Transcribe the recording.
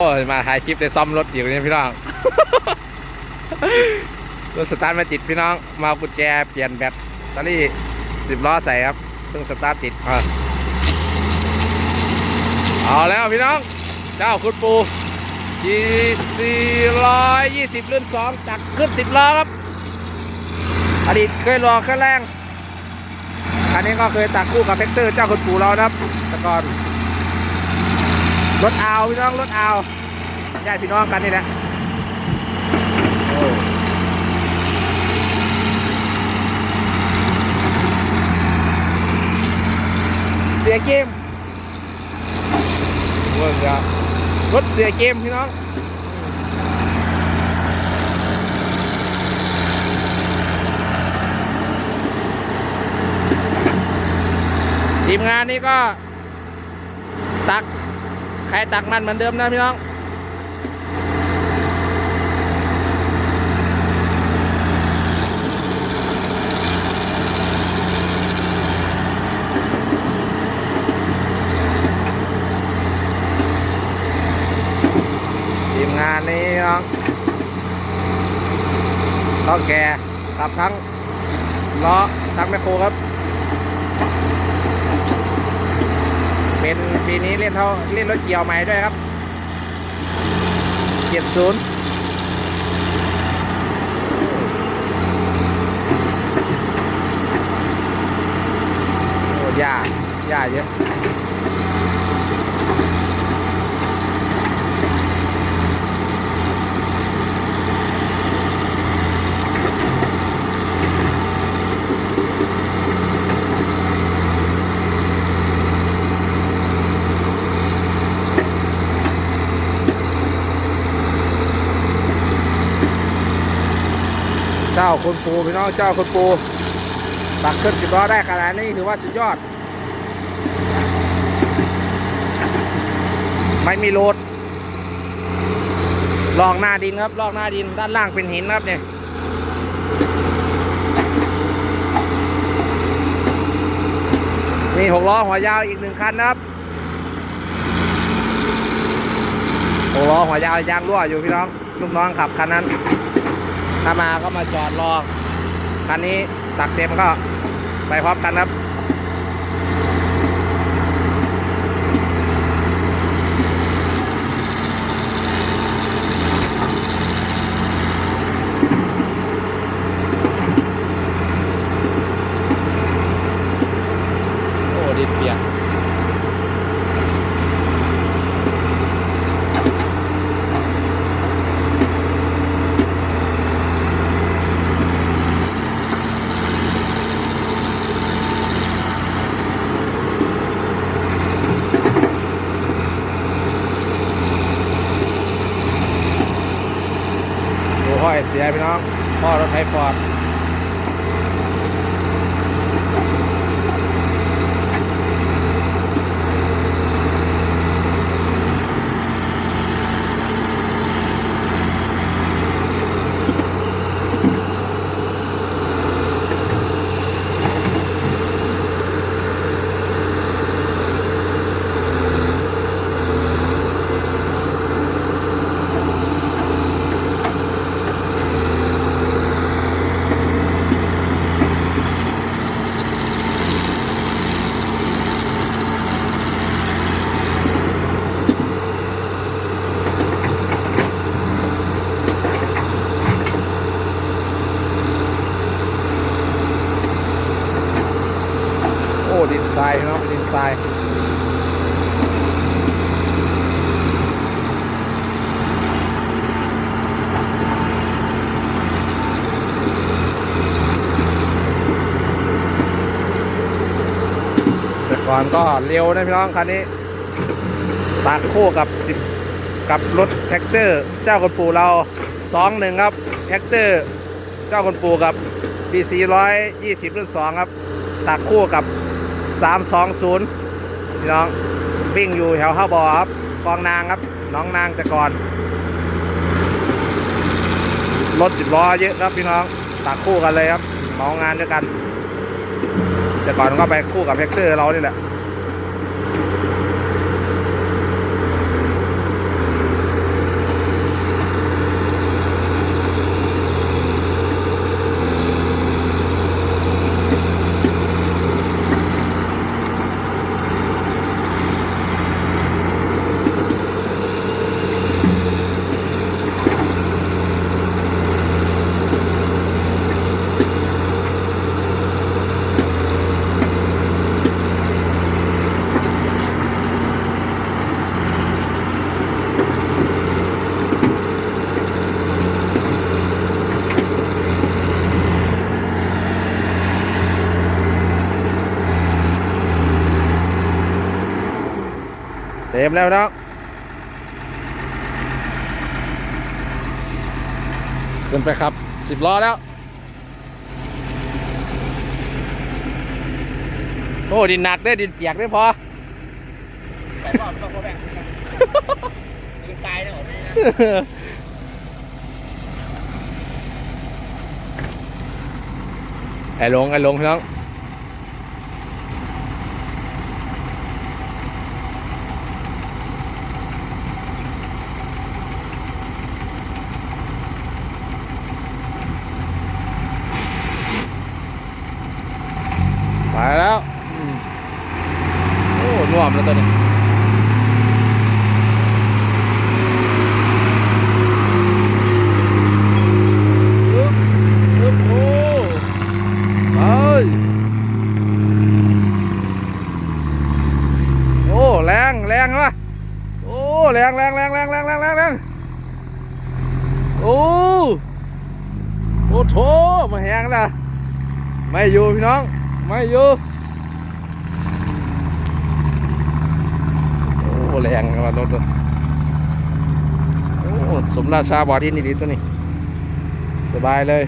โอ้มาถ่ายคลิปได้ซ่อมรถอยู่เนี่ยพี่น้อง รถสตาร์ทไม่ติดพี่น้อง มากุญแจเปลี่ยนแบตตอรี่สิบล้อใส่ครับเพิ่งสตาร์ทติดอะเอาแล้วพี่น้อง เจ้าคุณปูยี่สี่ร้อยยี่สิบรุ่นสองจักรขึ้นสิบล้อครับ อดีตเคยรอเครื่องแรงคันนี้ก็เคยตักคู่กับเฟกเตอร์เจ้าคุณปูเรานะครับแต่ก่อน รถเอาพี่น้องรถเอาญาติพี่น้องกันนี่แหละเสียเกมเวิร์กอะรถเสียเกมพี่น้องทีมงานนี้ก็ตัก ใครตักมันเหมือนเดิมนะพี่น้องทีมงานนี้น้องต้องแก่ขับทั้งล้อทั้งแมคโครครับ เป็นปีนี้เล่นเท่าเล่นรถเกี่ยวใหม่ด้วยครับเจ็ดศูนย์โอ้ยาหญ้าเยอะ เจ้าคนปูพี่น้องเจ้าคนปูตักขึ้นสิบล้อได้ขนาดนี้ถือว่าสุดยอด ไม่มีโลดลองหน้าดินครับลอกหน้าดินด้านล่างเป็นหินครับเนี่ยมีหกล้อหัวยาวอีกหนึ่งคันนะครับหกล้อหัวยาวยางรั่วอยู่พี่น้องลูกน้องขับคันนั้น ถ้ามาก็มาจอดรอคันนี้ตักเต็มก็ไปพร้อมกันครับ โอ้ดินเปียกดูห้อย เสียพี่น้องพ่อรถไฟฟอร์ด โอ้ ดินทรายเนาะดินทรายแต่ก่อนก็เร็วนะพี่น้องคันนี้ตากคู่กับสิบกับรถแท็กเตอร์ เจ้าคนปู่เราสองหนึ่งครับแท็กเตอร์เจ้าคนปู่กับ BC 120 รุ่น 2 ครับ ตักคู่กับ 320พี่น้องวิ่งอยู่แถวห้าบ่อครับกองนางครับ น้องนางแต่ก่อนรถสิบล้อเยอะครับพี่น้องตักคู่กันเลยครับเหมางานด้วยกัน แต่ก่อนก็ไปคู่กับแฮกเตอร์เรานี่แหละ มแล้วน้องขึ้นไปครับสิบล้อแล้ว โอ้ดินหนักเด้ดินเปียกเด้พอแต่ว่าต้องเขาแบ่งกันตายแล้วเหรอพี่นะไอ้ลงไอ้ลงน้องไปแล้วอืม โอ้น่วมแล้วตัวนี้อึ๊บอึ๊บโอ้ยโอ้แรงแรงวะโอ้แรงแรงแรงแรงแรงแรงแรงแรงโอ้โอ้โถมาแหงแล้วไม่อยู่พี่น้อง ไม่อยู่ โอ้ แรงมารถตัวโอ้สมราชาบอดี้นี่ดีตัวนี้ สบายเลย